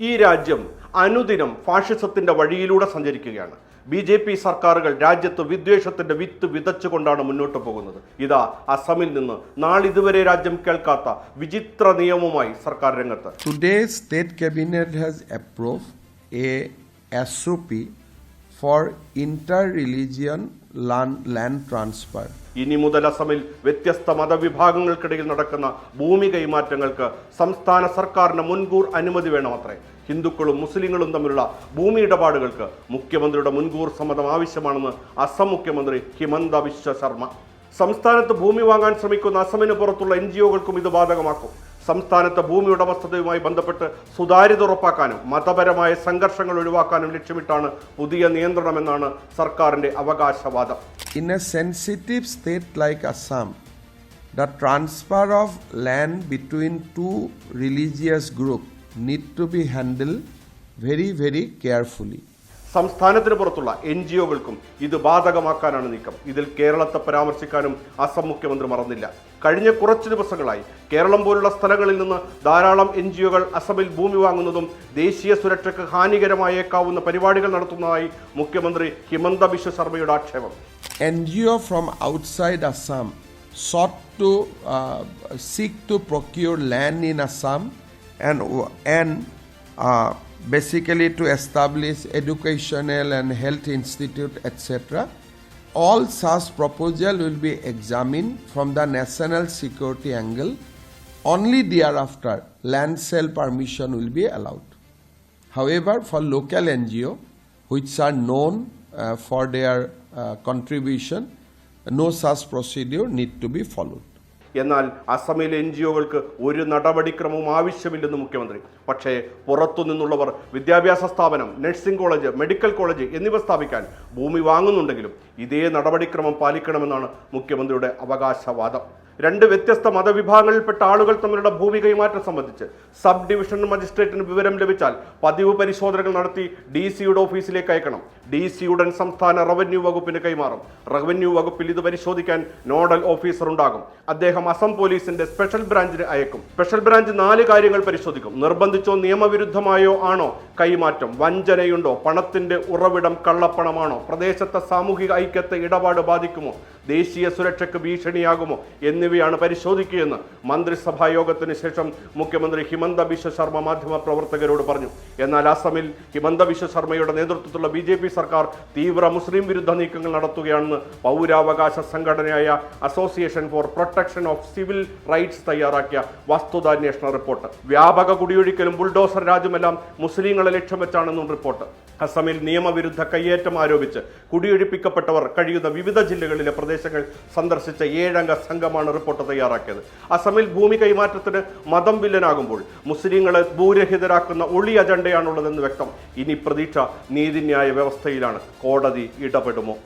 ഈ രാജ്യം അനുദിനം ഫാഷിസത്തിന്റെ വഴിയിലൂടെ സഞ്ചരിക്കുകയാണ്. ബി ജെ പി സർക്കാരുകൾ രാജ്യത്ത് വിദ്വേഷത്തിന്റെ വിത്ത് വിതച്ചുകൊണ്ടാണ് മുന്നോട്ട് പോകുന്നത്. ഇതാ അസമിൽ നിന്ന് നാളിതുവരെ രാജ്യം കേൾക്കാത്ത വിചിത്ര നിയമവുമായി സർക്കാർ രംഗത്ത്. Today, State Cabinet has approved a SOP for inter religion land transfer. ഇനി മുതൽ അസമിൽ വ്യത്യസ്ത മതവിഭാഗങ്ങൾക്കിടയിൽ നടക്കുന്ന ഭൂമി കൈമാറ്റങ്ങൾക്ക് സംസ്ഥാന സർക്കാരിന് മുൻകൂർ അനുമതി വേണമത്രേ. ഹിന്ദുക്കളും മുസ്ലിങ്ങളും തമ്മിലുള്ള ഭൂമി ഇടപാടുകൾക്ക് മുഖ്യമന്ത്രിയുടെ മുൻകൂർ സമ്മതം ആവശ്യമാണെന്ന് അസം മുഖ്യമന്ത്രി ഹിമന്ത വിശ്വ ശർമ്മ. സംസ്ഥാനത്ത് ഭൂമി വാങ്ങാൻ ശ്രമിക്കുന്ന അസമിന് പുറത്തുള്ള എൻ ജി ഒകൾക്കും ഇത് ബാധകമാക്കും. സംസ്ഥാനത്തെ ഭൂമിയുടെ വസ്തുതയുമായി ബന്ധപ്പെട്ട് സുതാര്യത ഉറപ്പാക്കാനും മതപരമായ സംഘർഷങ്ങൾ ഒഴിവാക്കാനും ലക്ഷ്യമിട്ടാണ് പുതിയ നിയന്ത്രണമെന്നാണ് സർക്കാരിന്റെ അവകാശവാദം. In a sensitive state like Assam the transfer of land between two religious group need to be handle very very carefully സംസ്ഥാനത്തിന് പുറത്തുള്ള എൻ ജി ഒകൾക്കും ഇത് ബാധകമാക്കാനാണ് നീക്കം. ഇതിൽ കേരളത്തെ പരാമർശിക്കാനും അസം മുഖ്യമന്ത്രി മറന്നില്ല. കഴിഞ്ഞ കുറച്ച് ദിവസങ്ങളായി കേരളം പോലുള്ള സ്ഥലങ്ങളിൽ നിന്ന് ധാരാളം എൻ ജി ഒകൾ അസമിൽ ഭൂമി വാങ്ങുന്നതും ദേശീയ സുരക്ഷയ്ക്ക് ഹാനികരമായേക്കാവുന്ന പരിപാടികൾ നടത്തുന്നതായി മുഖ്യമന്ത്രി ഹിമന്ത ബിശ്വ ശർമ്മയുടെ ആക്ഷേപം. N G O from sought to uh, seek to procure land in basically to establish educational and health institute etc. All such proposal will be examined from the national security angle. Only thereafter land sale permission will be allowed. However, for local NGO, which are known uh, for their uh, contribution, no such procedure need to be followed. എന്നാൽ അസമിലെ N G ഒകൾക്ക് ഒരു നടപടിക്രമവും ആവശ്യമില്ലെന്ന് മുഖ്യമന്ത്രി. പക്ഷേ പുറത്തു നിന്നുള്ളവർ വിദ്യാഭ്യാസ സ്ഥാപനം നഴ്സിംഗ് കോളേജ് മെഡിക്കൽ കോളേജ് എന്നിവ സ്ഥാപിക്കാൻ ഭൂമി വാങ്ങുന്നുണ്ടെങ്കിലും ഇതേ നടപടിക്രമം പാലിക്കണമെന്നാണ് മുഖ്യമന്ത്രിയുടെ അവകാശവാദം. രണ്ട് വ്യത്യസ്ത മതവിഭാഗങ്ങളിൽപ്പെട്ട ആളുകൾ തമ്മിലുള്ള ഭൂമി കൈമാറ്റം സംബന്ധിച്ച് സബ് ഡിവിഷൻ മജിസ്ട്രേറ്റിന് വിവരം ലഭിച്ചാൽ പതിവ് പരിശോധനകൾ നടത്തി ഡി സിയുടെ ഓഫീസിലേക്ക് അയക്കണം. ഡി സി ഉടൻ സംസ്ഥാന റവന്യൂ വകുപ്പിന് കൈമാറും. റവന്യൂ വകുപ്പിൽ ഇത് പരിശോധിക്കാൻ നോഡൽ ഓഫീസർ ഉണ്ടാകും. അദ്ദേഹം അസം പോലീസിന്റെ സ്പെഷ്യൽ ബ്രാഞ്ചിന് അയക്കും. സ്പെഷ്യൽ ബ്രാഞ്ച് നാല് കാര്യങ്ങൾ പരിശോധിക്കും. നിർബന്ധിച്ചോ നിയമവിരുദ്ധമായോ ആണോ കൈമാറ്റം? വഞ്ചനയുണ്ടോ? പണത്തിന്റെ ഉറവിടം കള്ളപ്പണമാണോ? പ്രദേശത്തെ സാമൂഹിക ഐക്യത്തെ ഇടപാട് ബാധിക്കുമോ? ദേശീയ സുരക്ഷയ്ക്ക് ഭീഷണിയാകുമോ? എന്നിവയാണ് പരിശോധിക്കുകയെന്ന് മന്ത്രിസഭാ യോഗത്തിന് ശേഷം മുഖ്യമന്ത്രി ഹിമന്ത ബിശ്വ ശർമ്മ മാധ്യമ പ്രവർത്തകരോട് പറഞ്ഞു. എന്നാൽ അസമിൽ ഹിമന്ത ബിശ്വ ശർമ്മയുടെ നേതൃത്വത്തിലുള്ള ബി ജെ പി സർക്കാർ തീവ്ര മുസ്ലിം വിരുദ്ധ നീക്കങ്ങൾ നടത്തുകയാണെന്ന് പൗരാവകാശ സംഘടനയായ Association for Protection of Civil Rights തയ്യാറാക്കിയ വസ്തുതാന്വേഷണ റിപ്പോർട്ട്. വ്യാപക കുടിയൊഴിക്കലും ബുൾഡോസർ രാജുമെല്ലാം മുസ്ലിങ്ങളെ ലക്ഷ്യം വെച്ചാണെന്നും റിപ്പോർട്ട്. അസമിൽ നിയമവിരുദ്ധ കയ്യേറ്റം ആരോപിച്ച് കുടിയൊഴിപ്പിക്കപ്പെട്ടവർ കഴിയുന്ന വിവിധ ജില്ലകളിലെ പ്രദേശങ്ങൾ സന്ദർശിച്ച ഏഴംഗ സംഘമാണ് റിപ്പോർട്ട് തയ്യാറാക്കിയത്. അസമിൽ ഭൂമി കൈമാറ്റത്തിന് മതം വില്ലനാകുമ്പോൾ മുസ്ലിങ്ങളെ ഭൂരഹിതരാക്കുന്ന ഒളി അജണ്ടയാണുള്ളതെന്ന് വ്യക്തം. ഇനി പ്രതീക്ഷ നീതിന്യായ വ്യവസ്ഥയിലാണ് കോടതി ഇടപെടുമോ?